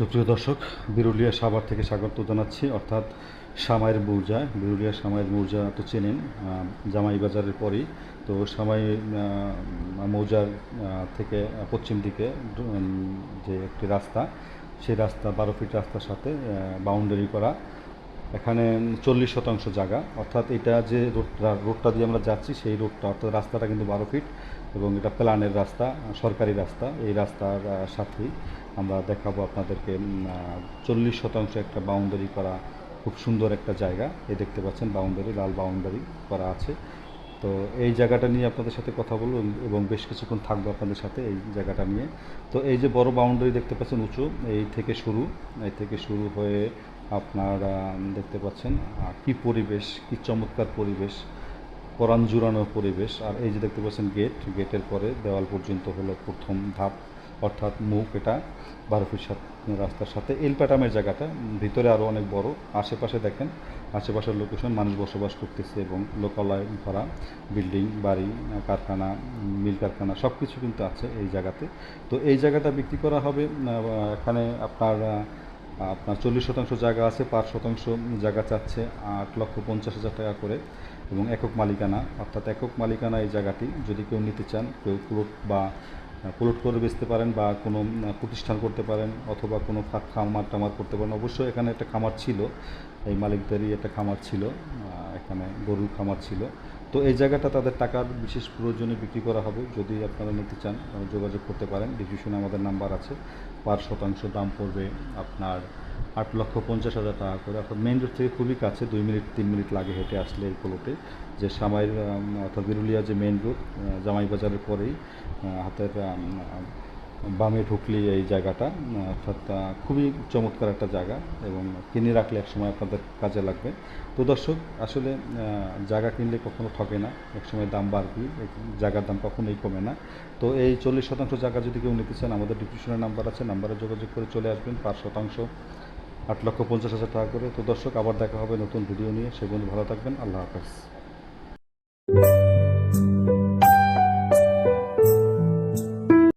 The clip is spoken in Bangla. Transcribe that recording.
সুপ্রিয় দর্শক, বিরুলিয়া সাভার থেকে স্বাগত জানাচ্ছি। অর্থাৎ সামাইয়ের মৌজা বিরুলিয়া সামাইয়ের মৌজা তো চেনেন জামাই বাজারের পরেই। তো সামাই মৌজার থেকে পশ্চিম দিকে যে একটি রাস্তা, সেই রাস্তা, বারো ফিট রাস্তার সাথে বাউন্ডারি করা। এখানে চল্লিশ শতাংশ জায়গা। অর্থাৎ এটা যে রোডটা রোডটা দিয়ে আমরা যাচ্ছি, সেই রোডটা, অর্থাৎ রাস্তাটা কিন্তু বারো ফিট এবং এটা প্ল্যানের রাস্তা, সরকারি রাস্তা। এই রাস্তার সাথেই আমরা দেখাবো আপনাদেরকে চল্লিশ শতাংশ একটা বাউন্ডারি করা খুব সুন্দর একটা জায়গা। এই দেখতে পাচ্ছেন বাউন্ডারি লাল বাউন্ডারি করা আছে। তো এই জায়গাটা নিয়ে আপনাদের সাথে কথা বলব এবং বেশ কিছুক্ষণ থাকব আপনাদের সাথে এই জায়গাটা নিয়ে। তো এই যে বড় বাউন্ডারি দেখতে পাচ্ছেন উঁচু, এই থেকে শুরু, এই থেকে শুরু হয়ে আপনার দেখতে পাচ্ছেন কি পরিবেশ, কি চমৎকার পরিবেশ পরাণ জুড়ানোর পরিবেশ। আর এই যে দেখতে পাচ্ছেন গেট, গেটের পরে দেওয়াল পর্যন্ত হলো প্রথম ধাপ, অর্থাৎ মুখ এটা বারো রাস্তার সাথে। এলপ্যাটামের জায়গাটা, ভিতরে আরও অনেক বড়। আশেপাশে দেখেন, আশেপাশের লোকেশন মানুষ বসবাস করতেছে এবং লোকালয় ভরা, বিল্ডিং, বাড়ি, কারখানা, মিল কারখানা সব কিছু কিন্তু আছে এই জায়গাতে। তো এই জায়গাটা বিক্রি করা হবে এখানে আপনার আপনার চল্লিশ শতাংশ জায়গা আছে, পাঁচ শতাংশ জায়গা চাচ্ছে আট লক্ষ পঞ্চাশ হাজার টাকা করে এবং একক মালিকানা, অর্থাৎ একক মালিকানা এই জায়গাটি যদি কেউ নিতে চান, কেউ প্লট বা প্লট করে বেচতে পারেন বা কোনো প্রতিষ্ঠান করতে পারেন অথবা কোনো খামার টামার করতে পারেন, অবশ্যই এখানে একটা খামার ছিল, এই মালিকদেরই একটা খামার ছিল এখানে গরুর খামার ছিল। তো এই জায়গাটা তাদের টাকার বিশেষ প্রয়োজনে বিক্রি করা হবে। যদি আপনারা নিতে চান যোগাযোগ করতে পারেন। ডিসক্রিপশনে আমাদের নাম্বার আছে। পার শতাংশ দাম পড়বে আপনার আট লক্ষ পঞ্চাশ হাজার টাকা করে। অর্থাৎ মেইন রোড থেকে খুবই কাছে, দুই মিনিট, তিন মিনিট লাগে হেঁটে আসলে এই প্লটে যে সামাইয়ের অর্থাৎ বিরুলিয়া যে মেন রোড জামাই বাজারের পরেই হাতের বামে ঢুকলেই এই জায়গাটা, অর্থাৎ খুবই চমৎকার একটা জায়গা এবং কিনে রাখলে একসময় আপনাদের কাজে লাগবে। তো দর্শক, আসলে জায়গা কিনলে কখনো ঠকে না, একসময় দাম বাড়বে জায়গার দাম কখনোই কমে না। তো এই চল্লিশ শতাংশ জায়গা যদি কেউ নিতে চান, আমাদের ডিসক্রিপশনের নাম্বার আছে, নাম্বারে যোগাযোগ করে চলে আসবেন, পাঁচ শতাংশ, আট লক্ষ পঞ্চাশ হাজার টাকা করে। তো দর্শক, আবার দেখা হবে নতুন ভিডিও নিয়ে। সেগুলো ভালো থাকবেন, আল্লাহ হাফেজ।